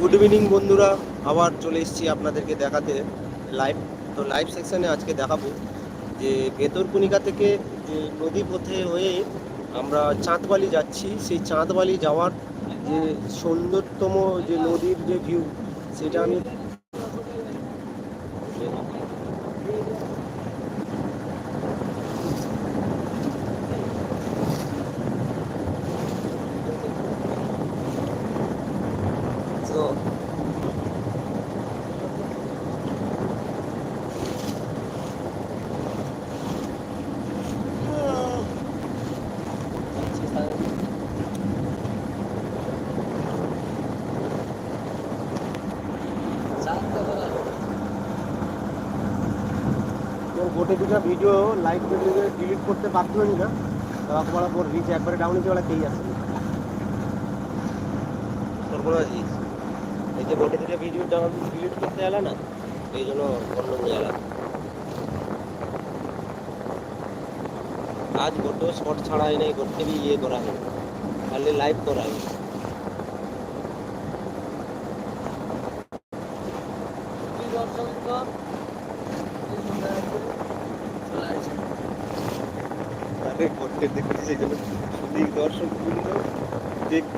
Good evening বন্ধুরা। আবার চলে এসেছি আপনাদেরকে দেখাতে লাইভ তো লাইভ সেকশানে আজকে দেখাবো যে বেতরকুনিকা থেকে যে নদী পথে হয়ে আমরা চাঁদবালি যাচ্ছি। সেই চাঁদবালি যাওয়ার যে সুন্দরতম যে নদীর যে ভিউ সেটা আমি গোটে দুটা ভিডিও লাইভ করে ডিলিট করতে বাধ্য না তোমার ওপর রিচ একবারে ডাউন হয়েছে কেই আসে এই যে গোটে দুটা ভিডিও ডাউন ডিলিট করতে এলা না? এই জন্য অন্য এলা। আজ গোটো শর্ট ছাড়াই নাই গোটে ইয়ে করা হয়। খালি লাইভ করা হয়।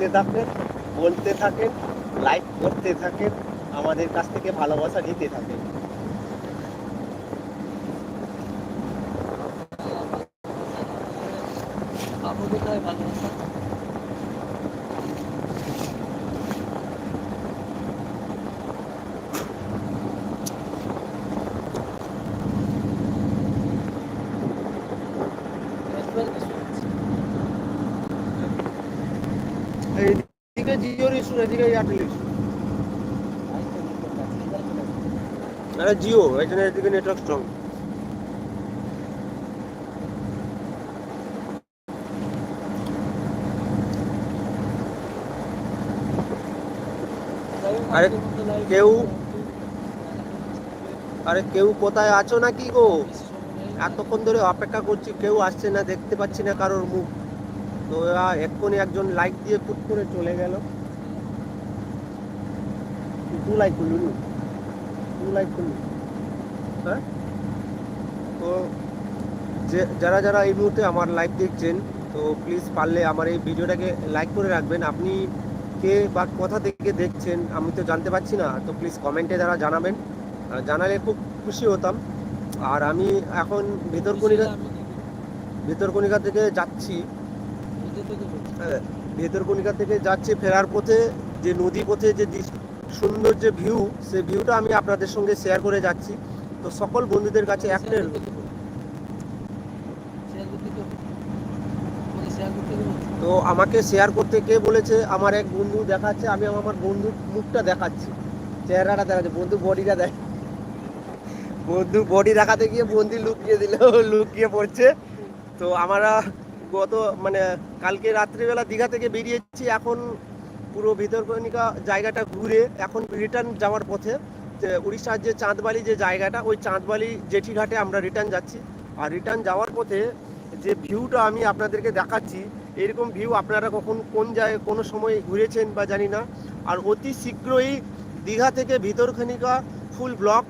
দেখতে থাকেন বলতে থাকেন লাইক করতে থাকেন আমাদের কাছ থেকে ভালোবাসা নিতে থাকেন। এয়ারটেল আরে জিও, এখানে এদিকে নেটওয়ার্ক স্ট্রং আরে কেউ আরে কেউ কোথায় আছো নাকি গো? এতক্ষণ ধরে অপেক্ষা করছি, কেউ আসছে না, দেখতে পাচ্ছি না কারোর মুখ। তো এক্ষুনি একজন লাইক দিয়ে পুট করে চলে গেল। লাইক করলু নি লাইক হ্যাঁ? তো যে যারা যারা এই মুহূর্তে আমার লাইভ দেখছেন তো প্লিজ পারলে আমার এই ভিডিওটাকে লাইক করে রাখবেন। আপনি কে বা কোথা থেকে দেখছেন আমি তো জানতে পারছি না। তো প্লিজ কমেন্টে যারা জানাবেন জানালে খুব খুশি হতাম। আর আমি এখন ভেতরকণিকা ভেতরকণিকা থেকে যাচ্ছি। হ্যাঁ, ভেতরকণিকা থেকে যাচ্ছি ফেরার পথে যে নদী পথে যে দৃশ- সুন্দর যে ভিউ সেই ভিউটা আমি আপনাদের সঙ্গে শেয়ার করে যাচ্ছি। তো সকল বন্ধুদের কাছে একটাই তো আমাকে শেয়ার করতে কে বলেছে? আমার এক বন্ধু দেখাচ্ছে, আমি আমার বন্ধুর মুখটা দেখাচ্ছি। চেহারাটা দেখাচ্ছে, বন্ধু বডিটা দেখ বন্ধু বডি দেখাতে গিয়ে বন্ধু লুকিয়ে দিল, লুকিয়ে পড়ছে। তো আমরা গত মানে কালকে রাত্রিবেলা দীঘা থেকে বেরিয়েছি, এখন পুরো ভিতরকণিকা জায়গাটা ঘুরে এখন রিটার্ন যাওয়ার পথে উড়িষ্যার যে চাঁদবালি যে জায়গাটা, ওই চাঁদবালি জেঠিঘাটে আমরা রিটার্ন যাচ্ছি। আর রিটার্ন যাওয়ার পথে যে ভিউটা আমি আপনাদেরকে দেখাচ্ছি, এরকম ভিউ আপনারা কখন কোন জায়গায় কোনো সময় ঘুরেছেন বা জানি না। আর অতি শীঘ্রই দীঘা থেকে ভিতরখানিকা ফুল ব্লগ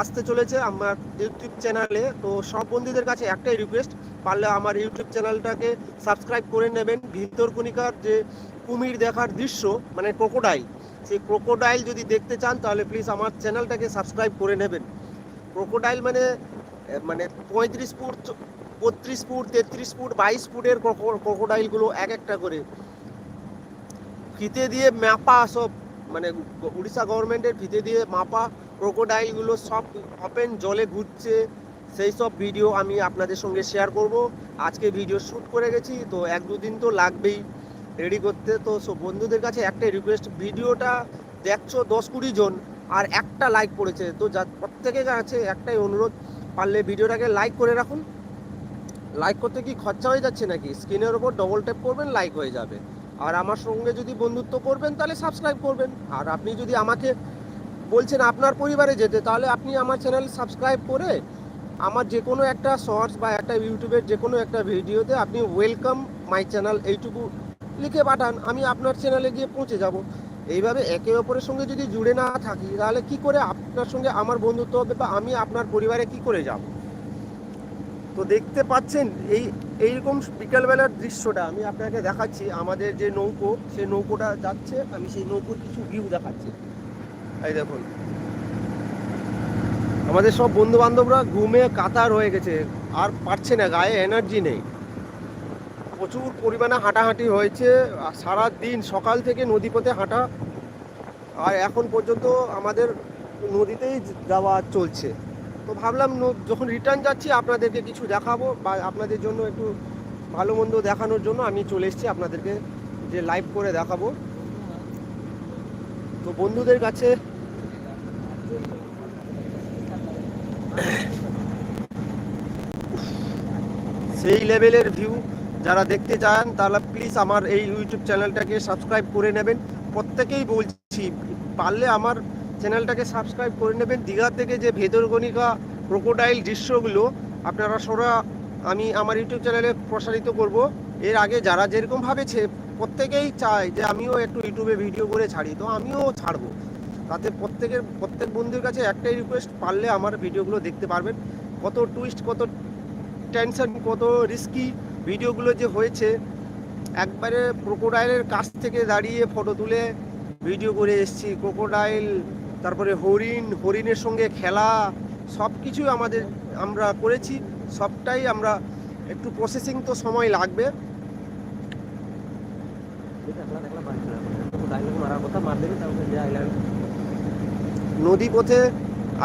আসতে চলেছে আমার ইউটিউব চ্যানেলে তো সব বন্ধুদের কাছে একটাই রিকোয়েস্ট পারলে আমার ইউটিউব চ্যানেলটাকে সাবস্ক্রাইব করে নেবেন। ভিতরকণিকার যে কুমির দেখার দৃশ্য মানে ক্রোকোডাইল সেই ক্রোকোডাইল যদি দেখতে চান, তাহলে প্লিজ আমার চ্যানেলটাকে সাবস্ক্রাইব করে নেবেন। ক্রোকোডাইল মানে মানে পঁয়ত্রিশ ফুট, বত্রিশ ফুট, তেত্রিশ ফুট, বাইশ ফুটের ক্রোকোডাইলগুলো এক একটা করে। ফিতে দিয়ে মাপা সব মানে উড়িষ্যা গভর্নমেন্টের ফিতে দিয়ে মাপা ক্রোকোডাইলগুলো সব ওপেন জলে ঘুরছে। সেই সব ভিডিও আমি আপনাদের সঙ্গে শেয়ার করব। আজকে ভিডিও শ্যুট করে গেছি, তো এক দুদিন তো লাগবেই। রেডি করতে। তো সব বন্ধুদের কাছে একটাই রিকোয়েস্ট ভিডিওটা দেখছ দশ কুড়ি জন আর একটা লাইক পড়েছে। তো যা, প্রত্যেকের কাছে একটাই অনুরোধ, পারলে ভিডিওটাকে লাইক করে রাখুন। লাইক করতে কি খরচা হয়ে যাচ্ছে নাকি? স্ক্রিনের ওপর ডবল ট্যাপ করবেন লাইক হয়ে যাবে। আর আমার সঙ্গে যদি বন্ধুত্ব করবেন, তাহলে সাবস্ক্রাইব করবেন। আর আপনি যদি আমাকে বলছেন আপনার পরিবারে যেতে, তাহলে আপনি আমার চ্যানেল সাবস্ক্রাইব করে আমার যে কোনো একটা শর্টস বা একটা ইউটিউবের যে কোনো একটা ভিডিওতে আপনি ওয়েলকাম মাই চ্যানেল এইটুকু লিখে পাঠান, আমি আপনার চ্যানেলে গিয়ে পৌঁছে যাব। এইভাবে একে অপরের সঙ্গে যদি জুড়ে না থাকি, তাহলে কি করে আপনার সঙ্গে আমার বন্ধুত্ব হবে বা আমি আপনার পরিবারে কি করে যাব? তো দেখতে পাচ্ছেন, এই, এইরকম বিকালবেলার দৃশ্যটা আমি আপনাকে দেখাচ্ছি। আমাদের যে নৌকো সেই নৌকোটা যাচ্ছে, আমি সেই নৌকোর কিছু ভিউ দেখাচ্ছি। এই দেখুন। আমাদের সব বন্ধু বান্ধবরা ঘুমে কাতার হয়ে গেছে, আর পারছে না, গায়ে এনার্জি নেই। প্রচুর পরিমাণে হাঁটাহাঁটি হয়েছে। সারা দিন সকাল থেকে নদীপথে হাঁটা। আর এখন পর্যন্ত আমাদের নদীতেই যাওয়া চলছে। তো ভাবলাম যখন রিটার্ন যাচ্ছি, আপনাদেরকে কিছু দেখাবো বা আপনাদের জন্য একটু ভালো মন্দ দেখানোর জন্য আমি চলে এসেছি আপনাদেরকে যে লাইভ করে দেখাবো। তো বন্ধুদের কাছে সেই লেভেলের ভিউ যারা দেখতে চান, তাহলে প্লিজ আমার এই ইউটিউব চ্যানেলটাকে সাবস্ক্রাইব করে নেবেন। প্রত্যেকেই বলছি, পারলে আমার চ্যানেলটাকে সাবস্ক্রাইব করে নেবেন। দীঘা থেকে যে ভেতরগণিকা ক্রোকোডাইল দৃশ্যগুলো, আপনারা সরা আমি আমার ইউটিউব চ্যানেলে প্রসারিত করব। এর আগে যারা যেরকমভাবে প্রত্যেকেই চায় যে আমিও একটু ইউটিউবে ভিডিও করে ছাড়ি, তো আমিও ছাড়বো। তাতে প্রত্যেকের, প্রত্যেক বন্ধুর কাছে একটাই রিকোয়েস্ট পারলে আমার ভিডিওগুলো দেখতে পারবেন। কত টুইস্ট কত টেনশন কত রিস্কি ভিডিওগুলো যে হয়েছে, একবারে ক্রোকোডাইলের কাছ থেকে দাঁড়িয়ে ফটো তুলে ভিডিও করে এসেছি। ক্রোকোডাইল, তারপরে হরিণ, হরিণের সঙ্গে খেলা সব কিছুই আমাদের, আমরা করেছি। সবটাই আমরা একটু প্রসেসিং তো সময় লাগবে। নদী পথে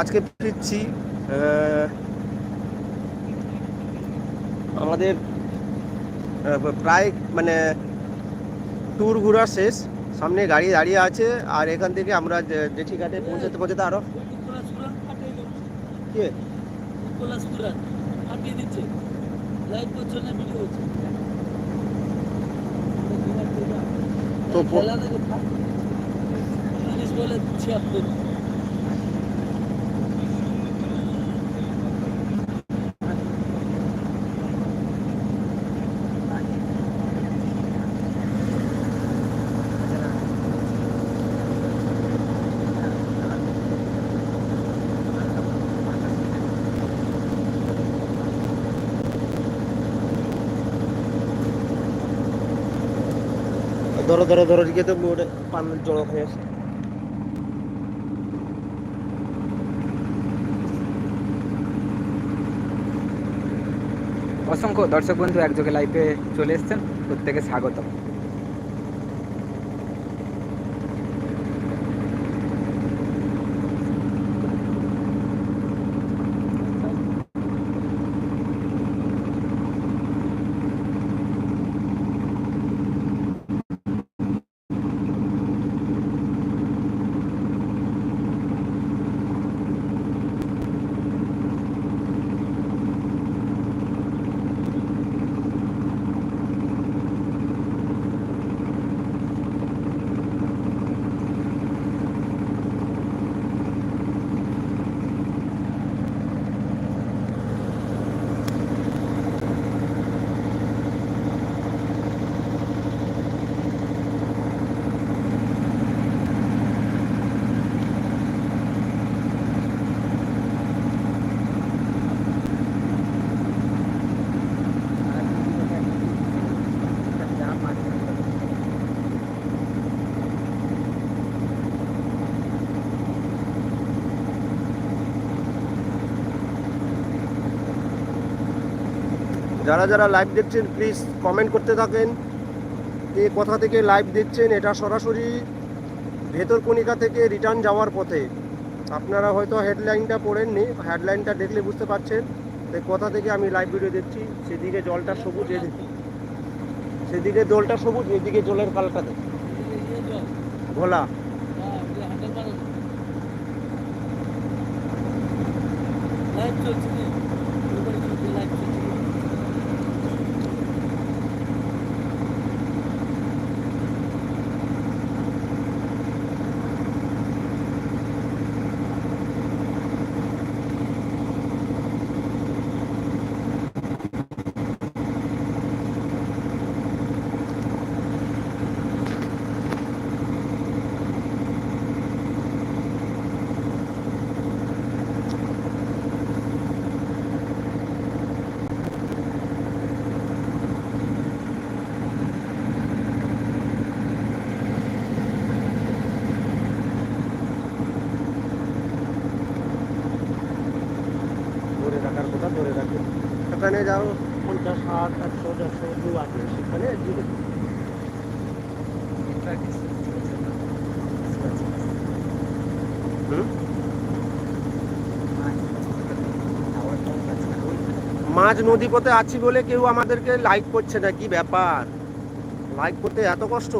আজকে ফিরছি আমাদের প্রায় মানে ট্যুর ঘোরা শেষ। সামনে গাড়ি দাঁড়িয়ে আছে আর এখান থেকে আমরা যে- জেঠি ঘাটে পৌঁছাতে পৌঁছাতে আরও কি? তো ধরো ধরো দিকে তো মোড়ে পান জড়ো হয়ে আসে। অসংখ্য দর্শক বন্ধু একযোগে লাইভে চলে এসেছেন। প্রত্যেকে স্বাগত যারা যারা লাইভ দেখছেন প্লিজ কমেন্ট করতে থাকেন। কে কোথা থেকে লাইভ দেখছেন, এটা সরাসরি ভেতরকণিকা থেকে রিটার্ন যাওয়ার পথে। আপনারা হয়তো হেডলাইনটা পড়েননি হেডলাইনটা দেখলে বুঝতে পারছেন যে কোথা থেকে আমি লাইভ ভিডিও দেখছি। সেদিকে জলটা সবুজ সেদিকে জলটা সবুজ, এদিকে জলের কালারটা দেখ ঘোলা লাইভ চলছে। যেখানে যাও। পঞ্চাশ ষাট একশো দেড়শো দু আছে সেখানে দেবো। মাঝ নদী পথে আছি বলে কেউ আমাদেরকে লাইক করছে না কি ব্যাপার? লাইক করতে এত কষ্ট?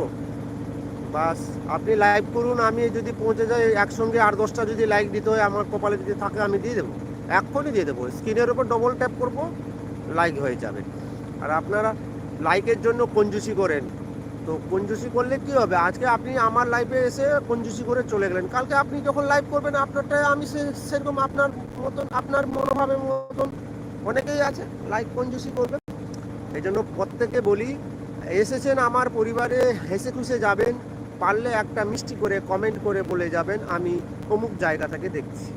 বাস আপনি লাইক করুন আমি যদি পৌঁছে যাই একসঙ্গে আট দশটা যদি লাইক দিতে হয় আমার কপালে যদি থাকে আমি দিয়ে দেবো। এক্ষুনি দিয়ে দেবো। স্ক্রিনের উপর ডবল ট্যাপ করব। লাইক হয়ে যাবে। আর আপনারা লাইকের জন্য কঞ্জুসি করেন। তো কঞ্জুসি করলে কি হবে? আজকে আপনি আমার লাইফে এসে কঞ্জুসি করে চলে গেলেন। কালকে আপনি যখন লাইভ করবেন আপনারটাই আমি সেরকম আপনার মতন, আপনার মনোভাবের মতন অনেকেই আছে লাইক কঞ্জুসি করবে এই জন্য প্রত্যেকে বলি, এসেছেন আমার পরিবারে, হেসে খুশে যাবেন। পারলে একটা মিষ্টি করে কমেন্ট করে বলে যাবেন। আমি অমুক জায়গা থেকে দেখছি।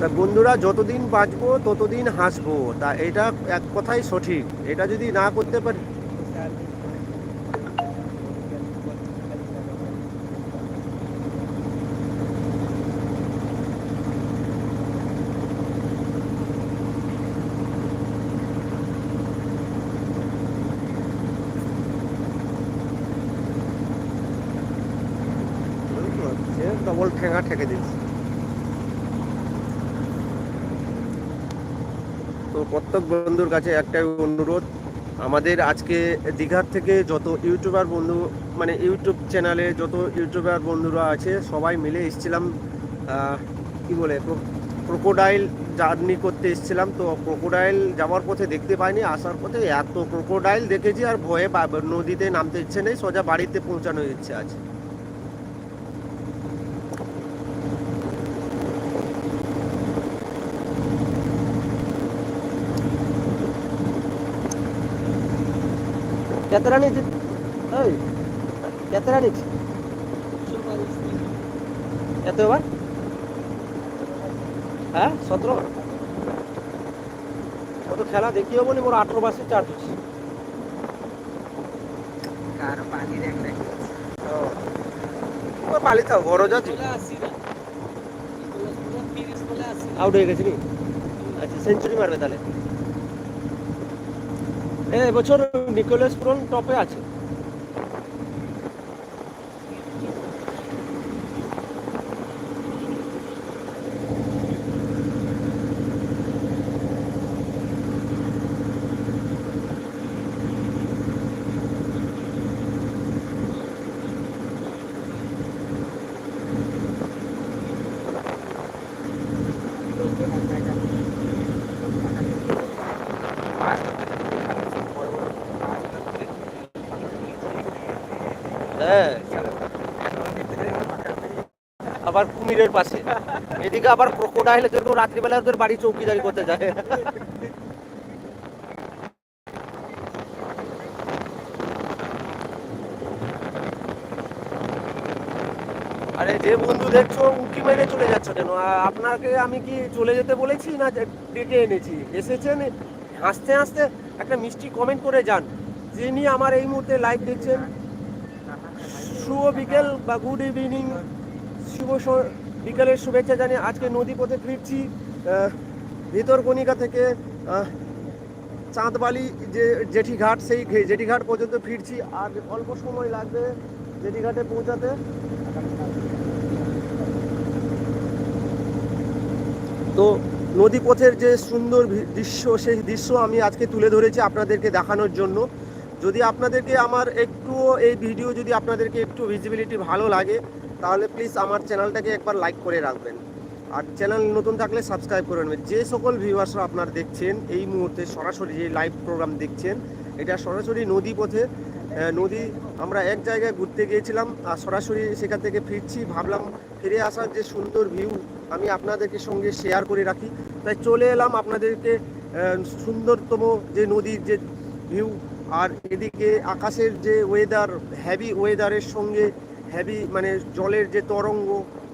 তা বন্ধুরা যতদিন বাঁচবো, ততদিন হাসবো। তা এটা এক কথাই সঠিক। এটা যদি না করতে পারি ডবল ঠেঙা ঠেকে দিচ্ছি তো প্রত্যেক বন্ধুর কাছে একটাই অনুরোধ। আমাদের আজকে দীঘার থেকে যত ইউটিউবার বন্ধু মানে ইউটিউব চ্যানেলে যত ইউটিউবার বন্ধুরা আছে, সবাই মিলে এসেছিলাম কি বলে ক্রোকোডাইল জার্নি করতে এসেছিলাম। তো ক্রোকোডাইল যাওয়ার পথে দেখতে পাইনি, আসার পথে এত ক্রোকোডাইল দেখেছি আর ভয়ে নদীতে নামতে ইচ্ছে নেই, সোজা বাড়িতে পৌঁছানোর ইচ্ছে আছে। ওই কেতরা নিয়েছি এত এবার? হ্যাঁ সতেরো। কত খেলা দেখিও বলি মোর আঠেরো বাসে চার দিচ্ছি কারও পানির একটা পালি থাও গরজ আছে বলে আসি না এগুলো পুরো তিরিশ বলে আসি। না। আউট হয়ে গেছে নি? আচ্ছা সেঞ্চুরি মারবে তাহলে। এবছর নিকোলাস পুরন টপে আছে হ্যাঁ কুমিরের পাশে। এদিকে আবার ক্রোকোডাইল কিন্তু রাত্রিবেলা ওদের বাড়ি চৌকিদারি করতে যায়। আরে যে বন্ধু দেখছ, উঁকি মেরে চলে যাচ্ছ কেন? আপনাকে আমি কি চলে যেতে বলেছি না ডেকে এনেছি? এসেছেন, হাসতে হাসতে একটা মিষ্টি কমেন্ট করে যান। যিনি আমার এই মুহূর্তে লাইভ দেখছেন, শুভ বিকেল বা গুড ইভিনিং শুভ বিকেলের শুভেচ্ছা জানিয়ে আজকে নদী পথে ফিরছি ভিতরকণিকা থেকে চাঁদবালি যে জেঠিঘাট, সেই জেঠিঘাট পর্যন্ত ফিরছি। আর অল্প সময় লাগবে জেঠিঘাটে পৌঁছাতে। তো নদীপথের যে সুন্দর দৃশ্য, সেই দৃশ্য আমি আজকে তুলে ধরেছি আপনাদেরকে দেখানোর জন্য। যদি আপনাদেরকে আমার একটু এই ভিডিও যদি আপনাদেরকে একটু ভিজিবিলিটি ভালো লাগে তাহলে প্লিজ আমার চ্যানেলটাকে একবার লাইক করে রাখবেন। আর চ্যানেল নতুন থাকলে সাবস্ক্রাইব করে নেবেন। যে সকল ভিউয়ার্সরা আপনারা দেখছেন, এই মুহূর্তে সরাসরি যে লাইভ প্রোগ্রাম দেখছেন, এটা সরাসরি নদী পথে নদী, আমরা এক জায়গায় ঘুরতে গিয়েছিলাম, আর সরাসরি সেখান থেকে ফিরছি, ভাবলাম ফিরে আসার যে সুন্দর ভিউ আমি আপনাদেরকে সঙ্গে শেয়ার করে রাখি। তাই চলে এলাম আপনাদেরকে সুন্দরতম যে নদীর যে ভিউ আর এদিকে আকাশের যে ওয়েদার হ্যাভি ওয়েদারের সঙ্গে হ্যাভি মানে জলের যে তরঙ্গ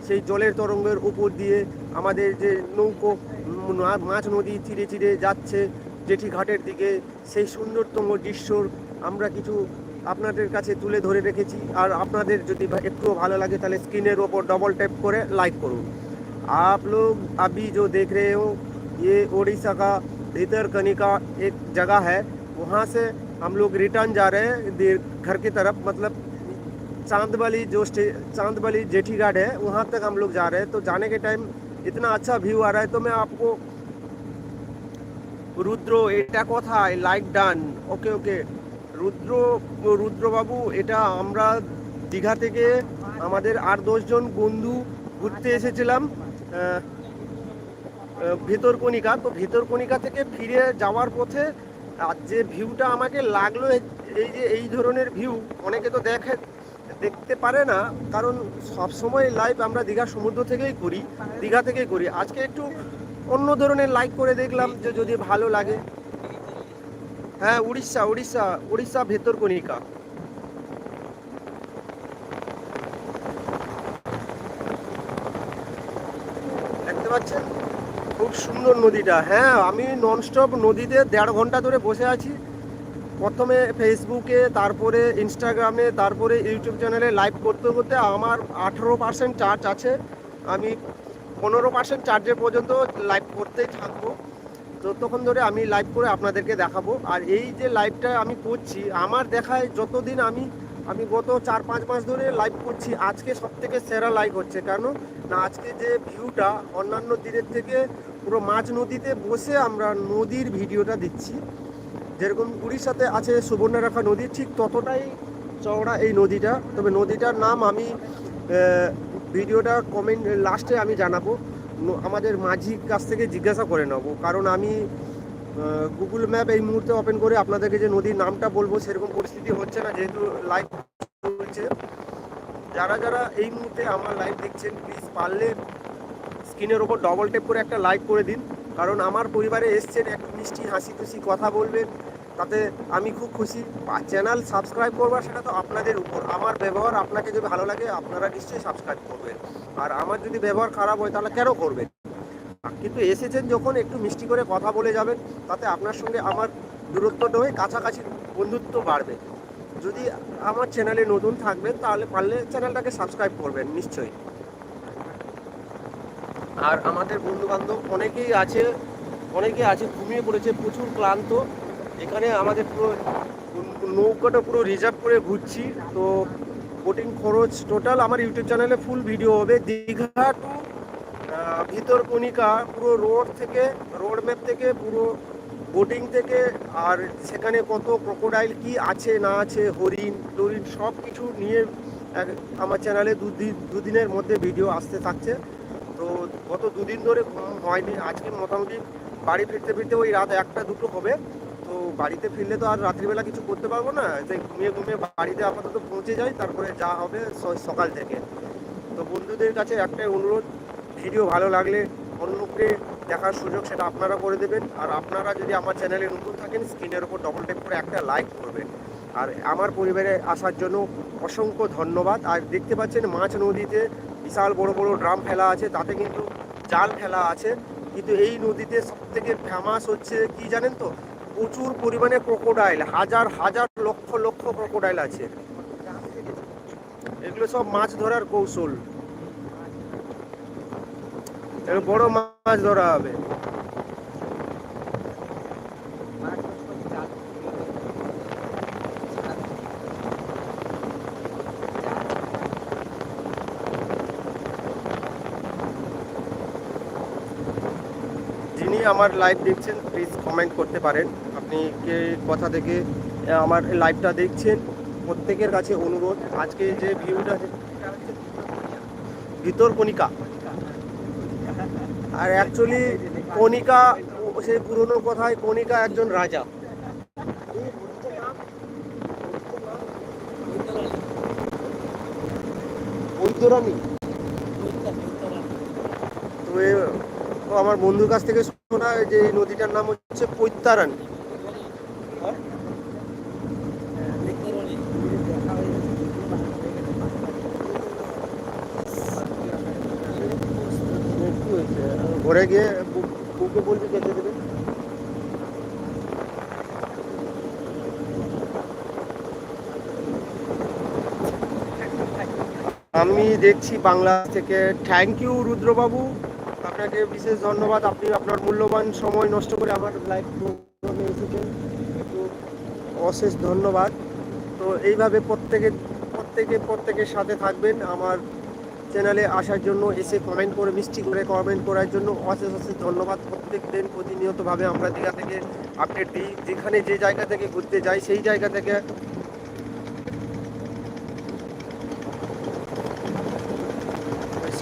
সেই জলের তরঙ্গের উপর দিয়ে আমাদের যে নৌকো উম, মা- মাছ নদী চিরে চিরে যাচ্ছে জেঠি ঘাটের দিকে সেই সুন্দরতম দৃশ্যর আমরা কিছু আপনাদের কাছে তুলে ধরে রেখেছি আর আপনাদের যদি ভা- একটুও ভালো লাগে তাহলে স্ক্রিনের ওপর ডবল ট্যাপ করে লাইক করুন आप लोग अभी जो देख रहे हो ये उड़ीसा का भीतर कनिका एक जगह है वहाँ से हम लोग रिटर्न जा रहे हैं दे- घर की तरफ मतलब चांदबाली जो स्टे चांदबाली जेठी घाट है वहाँ तक हम लोग जा रहे हैं तो जाने के टाइम इतना अच्छा व्यू आ रहा है तो मैं आपको রুদ্র এটা কোথায় লাইক ডান ওকে ওকে রুদ্র রুদ্রবাবু এটা আমরা দীঘা থেকে আমাদের আর দশজন বন্ধু ঘুরতে এসেছিলাম আহ, আহ, ভিতরকণিকা তো ভিতরকণিকা থেকে ফিরে যাওয়ার পথে আর যে ভিউটা আমাকে লাগলো এই এই যে এই ধরনের ভিউ অনেকে তো দেখে দেখতে পারে না, কারণ সব সময় লাইভ আমরা দীঘা সমুদ্র থেকেই করি দীঘা থেকেই করি আজকে একটু অন্য ধরনের লাইক করে দেখলাম যে যদি ভালো লাগে। হ্যাঁ উড়িষ্যা উড়িষ্যা উড়িষ্যা ভেতরকণিকা। দেখতে পাচ্ছেন? খুব সুন্দর নদীটা। হ্যাঁ আমি ননস্টপ নদীতে দেড় ঘণ্টা ধরে বসে আছি। প্রথমে ফেসবুকে তারপরে ইনস্টাগ্রামে তারপরে ইউটিউব চ্যানেলে লাইভ করতে করতে আমার আঠেরো পার্সেন্ট চার্জ আছে। আমি পনেরো পার্সেন্ট চার্জের পর্যন্ত লাইভ করতেই থাকব। ততক্ষণ ধরে আমি লাইভ করে আপনাদেরকে দেখাবো। আর এই যে লাইভটা আমি করছি, আমার দেখায় যতদিন আমি আমি গত চার পাঁচ মাস ধরে লাইভ করছি, আজকে সব থেকে সেরা লাইভ হচ্ছে। কেন? না, আজকে যে ভিউটা অন্যান্য দিনের থেকে পুরো মাঝ নদীতে বসে আমরা নদীর ভিডিওটা দিচ্ছি। যেরকম উড়িষ্যাতে আছে সুবর্ণরেখা নদী, ঠিক ততটাই চওড়া এই নদীটা। তবে নদীটার নাম আমি ভিডিওটা কমেন্ট লাস্টে আমি জানাব। আমাদের মাঝির কাছ থেকে জিজ্ঞাসা করে নেব। কারণ আমি গুগল ম্যাপ এই মুহূর্তে ওপেন করে আপনাদেরকে যে নদীর নামটা বলব, সেরকম পরিস্থিতি হচ্ছে না। যেহেতু লাইভ চলছে। যারা যারা এই মুহূর্তে আমার লাইভ দেখছেন প্লিজ পারলে স্ক্রিনের ওপর ডবল টেপ করে একটা লাইক করে দিন। কারণ আমার পরিবারে এসছেন একটু মিষ্টি হাসি খুশি কথা বলবেন, তাতে আমি খুব খুশি। চ্যানেল সাবস্ক্রাইব করবার সেটা তো আপনাদের উপর। আমার ব্যবহার আপনাকে যদি ভালো লাগে, আপনারা নিশ্চয়ই সাবস্ক্রাইব করবেন। আর আমার যদি ব্যবহার খারাপ হয়, তাহলে কেন করবেন? কিন্তু এসেছেন যখন, একটু মিষ্টি করে কথা বলে যাবেন, তাতে আপনার সঙ্গে আমার দূরত্বটা হয়ে কাছাকাছি বন্ধুত্ব বাড়বে। যদি আমার চ্যানেলে নতুন থাকবেন, তাহলে পারলে চ্যানেলটাকে সাবস্ক্রাইব করবেন, নিশ্চয়ই। আর আমাদের বন্ধু বান্ধব অনেকেই আছে অনেকেই আছে, ঘুমিয়ে পড়েছে, প্রচুর ক্লান্ত। এখানে আমাদের পুরো নৌকাটা পুরো রিজার্ভ করে ঘুরছি। তো বোটিং খরচ টোটাল আমার ইউটিউব চ্যানেলে ফুল ভিডিও হবে। দীঘা টু ভিতরকণিকা, পুরো রোড থেকে রোড ম্যাপ থেকে, পুরো বোটিং থেকে, আর সেখানে কত ক্রোকোডাইল কি আছে, না আছে, হরিণ টরিণ সব কিছু নিয়ে আমার চ্যানেলে দুদিন, দুদিনের মধ্যে ভিডিও আসতে থাকছে। তো গত দুদিন ধরে ঘুম হয়নি। আজকে মোটামুটি বাড়ি ফিরতে ফিরতে ওই রাত একটা দুটো হবে। তো বাড়িতে ফিরলে তো আর রাত্রিবেলা কিছু করতে পারব না। যে ঘুমিয়ে ঘুমিয়ে বাড়িতে আপাতত পৌঁছে যাই, তারপরে যা হবে সকাল থেকে। তো বন্ধুদের কাছে একটাই অনুরোধ, ভিডিও ভালো লাগলে অন্যকে দেখার সুযোগ সেটা আপনারা করে দেবেন। আর আপনারা যদি আমার চ্যানেলে নতুন থাকেন, স্ক্রিনের ওপর ডবল টেপ করে একটা লাইক করবেন। আর আমার পরিবারে আসার জন্য অসংখ্য ধন্যবাদ। আর দেখতে পাচ্ছেন মাছ নদীতে বিশাল বড় বড় ড্রাম ফেলা আছে, তাতে কিন্তু জাল ফেলা আছে। কিন্তু এই নদীতে সব থেকে ফেমাস হচ্ছে কি জানেন তো? প্রচুর পরিমাণে ক্রোকোডাইল হাজার হাজার, লক্ষ লক্ষ ক্রোকোডাইল আছে। এগুলো সব মাছ ধরার কৌশল। বড় মাছ ধরা হবে যিনি আমার লাইভ দেখছেন প্লিজ কমেন্ট করতে পারেন। আপনি কে, কথা থেকে আমার লাইভটা দেখছেন, প্রত্যেকের কাছে অনুরোধ। আজকে যে ভিউটা ভিতর কণিকা। আর অ্যাকচুয়ালি কণিকা, সেই পুরনো কথায় কণিকা একজন রাজা। তো আমার বন্ধুর কাছ থেকে শোনা যে নদীটার নাম হচ্ছে পৈতারানী। ঘরে গিয়ে বউকে বলবি দেবে। আমি দেখছি বাংলা থেকে। থ্যাংক ইউ রুদ্রবাবু। আপনাকে বিশেষ ধন্যবাদ। আপনি আপনার মূল্যবান সময় নষ্ট করে আমার লাইভ প্রোগ্রামে এসেছেন অশেষ ধন্যবাদ। তো এইভাবে প্রত্যেকে প্রত্যেকে, প্রত্যেকের সাথে থাকবেন। আমার চ্যানেলে আসার জন্য এসে কমেন্ট করে, মিষ্টি করে কমেন্ট করার জন্য অশেষ অশেষ ধন্যবাদ। প্রত্যেক দিন প্রতিনিয়তভাবে আমরা দীঘা থেকে আপডেট দিই। যেখানে যে জায়গা থেকে ঘুরতে যাই, সেই জায়গা থেকে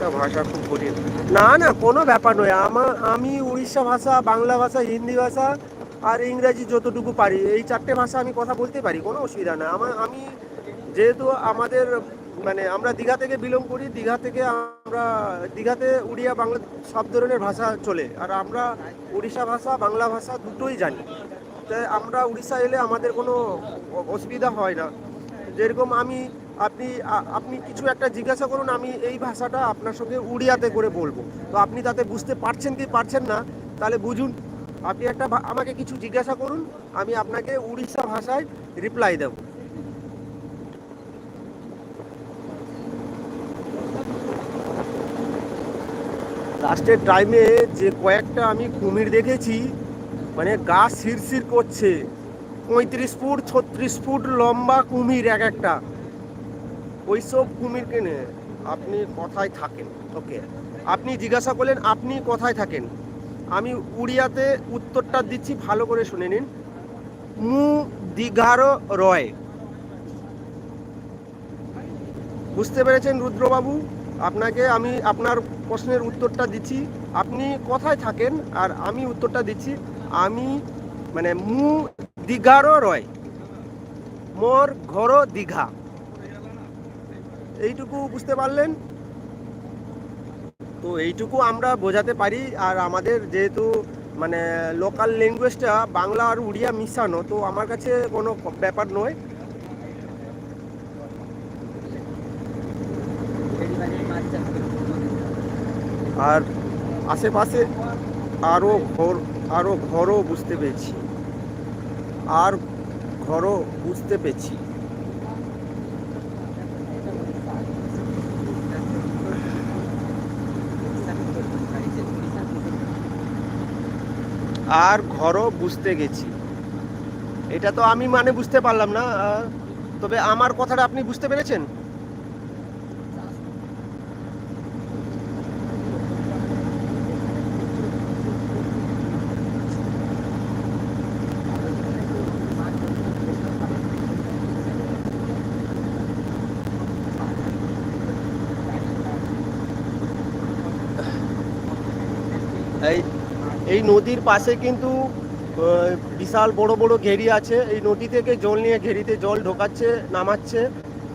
উড়িষ্যা ভাষা খুব কঠিন। না না, কোনো ব্যাপার নয়। আমার আমি উড়িষ্যা ভাষা, বাংলা ভাষা, হিন্দি ভাষা আর ইংরাজি যতটুকু পারি, এই চারটে ভাষা আমি কথা বলতে পারি, কোনো অসুবিধা না। আমার আমি যেহেতু আমাদের মানে আমরা দীঘা থেকে বিলং করি, দীঘা থেকে আমরা, দীঘাতে উড়িয়া বাংলা, সব ধরনের ভাষা চলে। আর আমরা উড়িষ্যা ভাষা, বাংলা ভাষা দুটোই জানি। তাই আমরা উড়িষ্যা এলে আমাদের কোনো অসুবিধা হয় না। যেরকম আমি আপনি আপনি কিছু একটা জিজ্ঞাসা করুন, আমি এই ভাষাটা আপনার সঙ্গে উড়িয়াতে করে বলব। তো আপনি তাতে বুঝতে পারছেন কি পারছেন না, তাহলে বুঝুন। আপনি একটা আমাকে কিছু জিজ্ঞাসা করুন, আমি আপনাকে উড়িষ্যা ভাষায় রিপ্লাই দেব। লাস্টের টাইমে যে কয়েকটা আমি কুমির দেখেছি মানে গা শিরশির করছে, পঁয়ত্রিশ ফুট, ছত্রিশ ফুট লম্বা কুমির এক একটা। ওইসব কুমির কেনে আপনি কোথায় থাকেন, ওকে? আপনি জিজ্ঞাসা করলেন, আপনি কোথায় থাকেন। আমি উড়িয়াতে উত্তরটা দিচ্ছি, ভালো করে শুনে নিন। মু দিঘারো রয়। বুঝতে পেরেছেন রুদ্রবাবু? আপনাকে আমি আপনার প্রশ্নের উত্তরটা দিচ্ছি। আপনি কোথায় থাকেন, আর আমি উত্তরটা দিচ্ছি, আমি মানে মু দিঘারও রয়। মোর ঘর দীঘা। এইটুকু বুঝতে পারলেন? তো এইটুকু আমরা বোঝাতে পারি, আর আমাদের যেহেতু মানে লোকাল ল্যাঙ্গুয়েজটা বাংলা আর উড়িয়া মিশানো, তো আমার কাছে কোনো ব্যাপার নয়। আর আশেপাশে আরও ঘর আরও ঘরও বুঝতে পেরেছি। আর ঘরও বুঝতে পেরেছি। আর ঘরও বুঝতে গেছি। এটা তো আমি মানে বুঝতে পারলাম না তবে আমার কথাটা আপনি বুঝতে পেরেছেন এই এই নদীর পাশে কিন্তু বিশাল বড় বড় ঘেরি আছে। এই নদী থেকে জল নিয়ে ঘেরিতে জল ঢোকাচ্ছে, নামাচ্ছে।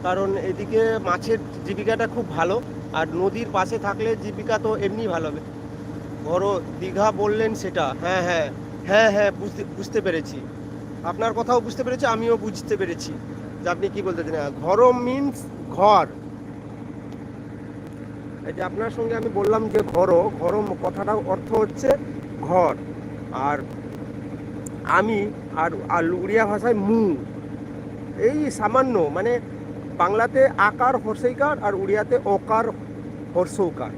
কারণ এদিকে মাছের জীবিকাটা খুব ভালো। আর নদীর পাশে থাকলে জীবিকা তো এমনি ভালো হবে। বড় দীঘা বললেন সেটা। হ্যাঁ হ্যাঁ। হ্যাঁ হ্যাঁ বুঝতে বুঝতে পেরেছি। আপনার কথাও বুঝতে পেরেছি, আমিও বুঝতে পেরেছি। যে আপনি কি বলতে চান ঘর মিন্স ঘর। যে আপনার সঙ্গে আমি বললাম যে ঘর ঘর কথাটার অর্থ হচ্ছে ঘর। আর আমি আর আর উড়িয়া ভাষায় মু। এই সামান্য মানে বাংলাতে আকার হর্ষইকার আর উড়িয়াতে ওকার হর্ষৌকার।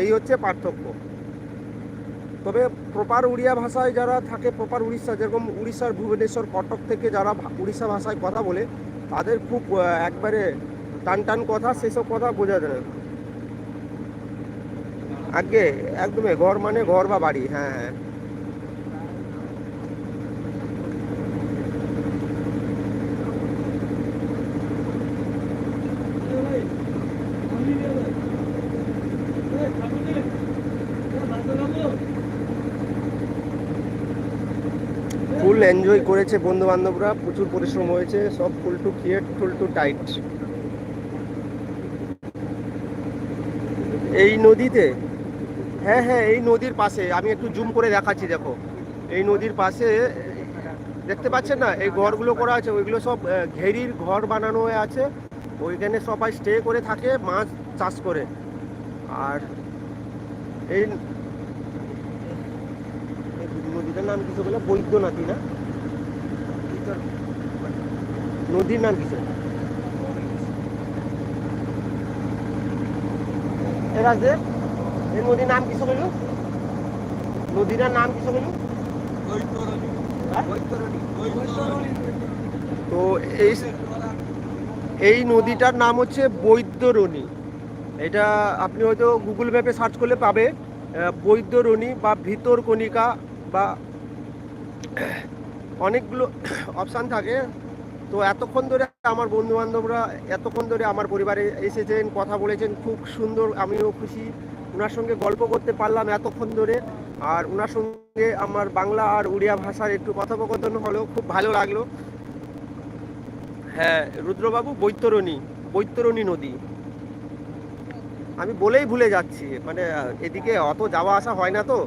এই হচ্ছে পার্থক্য। তবে প্রপার উড়িয়া ভাষায় যারা থাকে প্রপার উড়িষ্যা, যেরকম উড়িষ্যার ভুবনেশ্বর কটক থেকে যারা উড়িষ্যা ভাষায় কথা বলে, তাদের খুব একবারে টান টান কথা, সেসব কথা বোঝা যায় না। আগে একদমই ঘর মানে ঘর বা বাড়ি হ্যাঁ হ্যাঁ। ফুল এনজয় করেছে বন্ধু বান্ধবরা প্রচুর পরিশ্রম হয়েছে, সব full to create, full to tight. এই নদীতে হ্যাঁ হ্যাঁ এই নদীর পাশে। আমি একটু জুম করে দেখাচ্ছি, দেখো। এই নদীর পাশে, দেখতে পাচ্ছেন না? এই ঘরগুলো করা আছে, ওইগুলো সব ঘেরির ঘর বানানো হয়ে আছে। ওইখানে সবাই স্টে করে থাকে, মাছ চাষ করে। আর এই নদীটার নাম কিছু বলে বৈদ্যনাথী না? নদীর নাম কিছু এ রাজদেব এই নদীর নাম কিছু বলল নদীটার নাম কিছু হ্যাঁ? তো এই এই নদীটার নাম হচ্ছে বৈদ্যরণী। এটা আপনি হয়তো গুগল ম্যাপে সার্চ করলে পাবে। বৈদ্যরণী বা ভিতরকণিকা বা অনেকগুলো অপশান থাকে। তো এতক্ষণ ধরে আমার বন্ধু বান্ধবরা এতক্ষণ ধরে আমার পরিবারে এসেছেন, কথা বলেছেন। খুব সুন্দর, আমিও খুশি। ওনার সঙ্গে গল্প করতে পারলাম এতক্ষণ ধরে। আর ওনার সঙ্গে আমার বাংলা আর উড়িয়া ভাষার একটু কথোপকথন হলো খুব ভালো লাগল। হ্যাঁ রুদ্রবাবু বৈতরণী বৈতরণী নদী। আমি বলেই ভুলে যাচ্ছি মানে এদিকে অত যাওয়া আসা হয় না তো।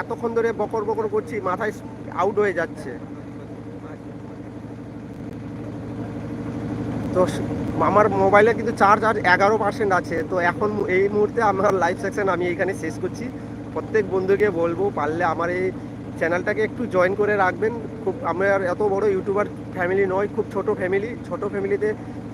এতক্ষণ ধরে বকর বকর করছি, মাথায় আউট হয়ে যাচ্ছে। তো আমার মোবাইলে কিন্তু চার্জ আর এগারো পার্সেন্ট আছে। তো এখন এই মুহূর্তে আমার লাইভ সেকশন আমি এখানে শেষ করছি। প্রত্যেক বন্ধুকে বলব, পারলে আমার এই চ্যানেলটাকে একটু জয়েন করে রাখবেন। খুব আমার এত বড় ইউটিউবার ফ্যামিলি নয়, খুব ছোট ফ্যামিলি ছোট ফ্যামিলিতে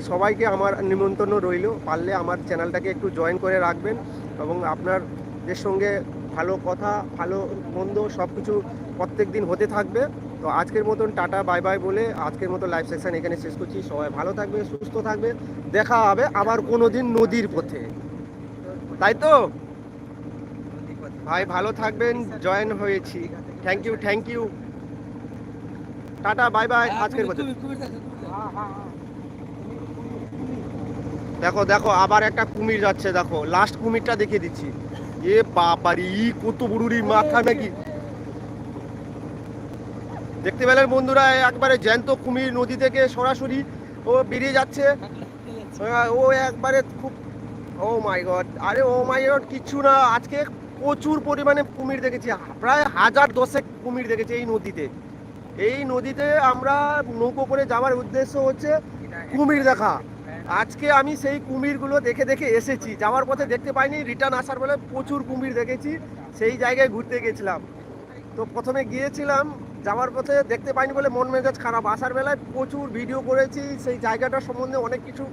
সবাইকে আমার নিমন্ত্রণ রইল। পারলে আমার চ্যানেলটাকে একটু জয়েন করে রাখবেন এবং আপনার আপনাদের সঙ্গে ভালো কথা, ভালো মন্দ সব কিছু প্রত্যেক দিন হতে থাকবে। তো আজকের মতন টাটা বাই বাই বলে আজকের মতো লাইভ সেকশন এখানে শেষ করছি। সবাই ভালো থাকবে সুস্থ থাকবে। দেখা হবে আবার কোনো দিন নদীর পথে। তাই তো? ভাই ভালো থাকবেন জয়েন হয়েছি। Thank you thank you tata bye bye আজকের মতো। দেখো দেখো। আবার একটা কুমির যাচ্ছে দেখো। লাস্ট কুমিরটা দেখিয়ে দিচ্ছি। এ বাবারি কত বড়ুরি মাথা নাকি। দেখতে পেলেন বন্ধুরা, একবারে জ্যান্ত কুমির নদী থেকে সরাসরি ও বেরিয়ে যাচ্ছে। ও একবারে খুব, ও মাই গড, আরে ও মাই গড, কিচ্ছু না, আজকে প্রচুর পরিমাণে কুমির দেখেছি, প্রায় হাজার দশেক কুমির দেখেছি এই নদীতে। এই নদীতে আমরা নৌকো করে যাওয়ার উদ্দেশ্য হচ্ছে কুমির দেখা। আজকে আমি সেই কুমিরগুলো দেখে দেখে এসেছি, যাওয়ার পথে দেখতে পাইনি, রিটার্ন আসার বলে প্রচুর কুমির দেখেছি, সেই জায়গায় ঘুরতে গেছিলাম। তো প্রথমে গিয়েছিলাম যাওয়ার পথে দেখতে পাইনি বলে মন মেজাজ খারাপ। আসার বেলায় প্রচুর ভিডিও করেছি, সেই জায়গাটা সম্বন্ধে অনেক কিছু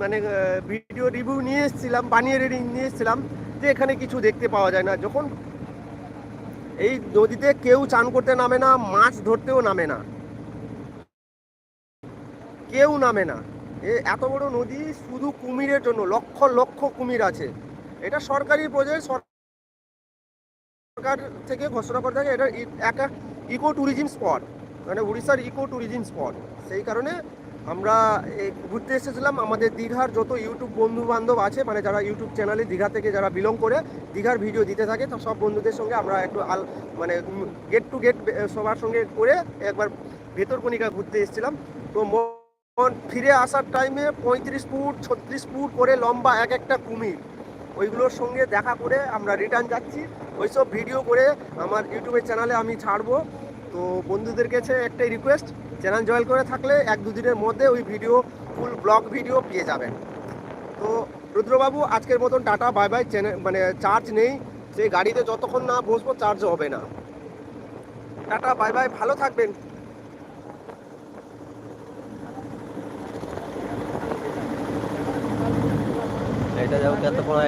মানে ভিডিও রিভিউ নিয়ে এসেছিলাম, বানিয়ে রেডি নিয়ে এসেছিলাম, যে এখানে কিছু দেখতে পাওয়া যায় না। যখন এই নদীতে কেউ চান করতে নামে না, মাছ ধরতেও নামে না। কেউ নামে না। এ এত বড় নদী শুধু কুমিরের জন্য, লক্ষ লক্ষ কুমির আছে। এটা সরকারি প্রজেক্ট সরকার থেকে ঘোষণা করে থাকে, এটা এক একটা ইকো ট্যুরিজম স্পট মানে উড়িষ্যার ইকো ট্যুরিজম স্পট। সেই কারণে আমরা ঘুরতে এসেছিলাম। আমাদের দীঘার যত ইউটিউব বন্ধু বান্ধব আছে মানে যারা ইউটিউব চ্যানেলে দীঘা থেকে যারা বিলং করে, দীঘার ভিডিও দিতে থাকে, তো সব বন্ধুদের সঙ্গে আমরা একটু আল মানে গেট টু গেট সবার সঙ্গে করে একবার ভেতরকণিকা ঘুরতে এসেছিলাম। তো ফিরে আসার টাইমে পঁয়ত্রিশ ফুট, ছত্রিশ ফুট করে লম্বা এক একটা কুমির। ওইগুলোর সঙ্গে দেখা করে আমরা রিটার্ন যাচ্ছি। ওইসব ভিডিও করে আমার ইউটিউবের চ্যানেলে আমি ছাড়বো। তো বন্ধুদের কাছে একটাই রিকোয়েস্ট চ্যানেল জয়েন করে থাকলে এক দুদিনের মধ্যে ওই ভিডিও ফুল ব্লগ ভিডিও পেয়ে যাবেন। তো রুদ্রবাবু, আজকের মতন টাটা বাই বাই মানে চার্জ নেই। সেই গাড়িতে যতক্ষণ না বসবো চার্জ হবে না। টাটা বাই বাই ভালো থাকবেন। এটা কত পড়াইলা